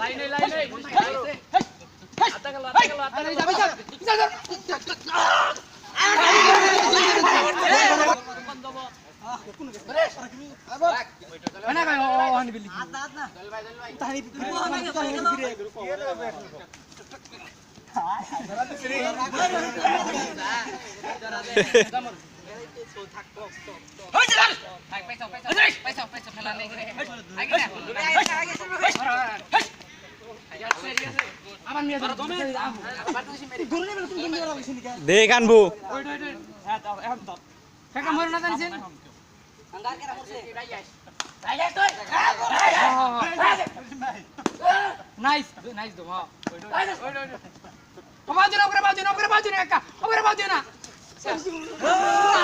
লাইনে লাইনে আটা গেল আটা গেল আটা গেল দেখ আনব নাইস নাইস দো হ্যাঁ বাজু না বাজু না বাজু না বাজু না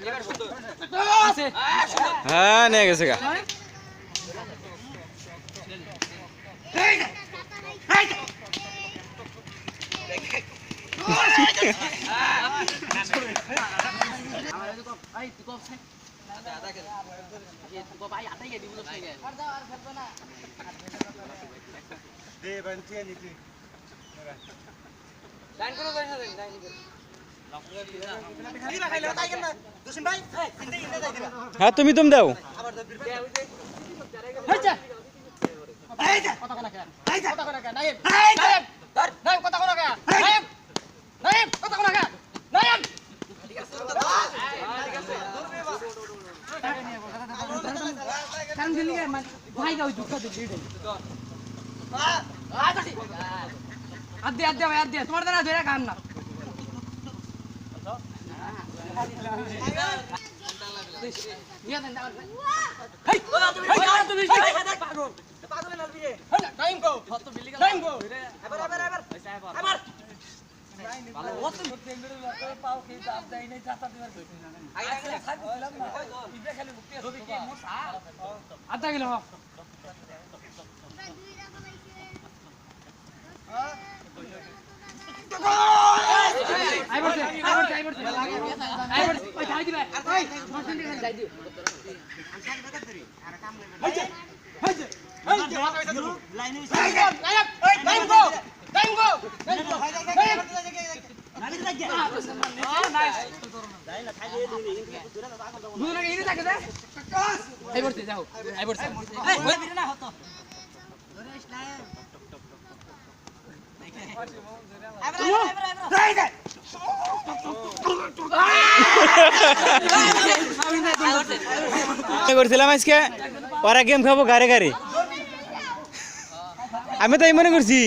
দিছি এই গেছে ধরো অন্যরা কর অন্যরা কর আছে হ্যাঁ নিয়ে গেছে গা হ্যাঁ তুমি তুমি দাও। কে মানে ভাই আদে তোমার দ্বারা ধরে কান না নিয়ে দেন দাও হেই হেই তুমি পাগল টাইম গো টাইম গো আধা কিলো যাও আই বলছে করছিলাম আজকে ওরা গেম খাব গাড়ি গাড়ি। আমি তাই মনে করছি।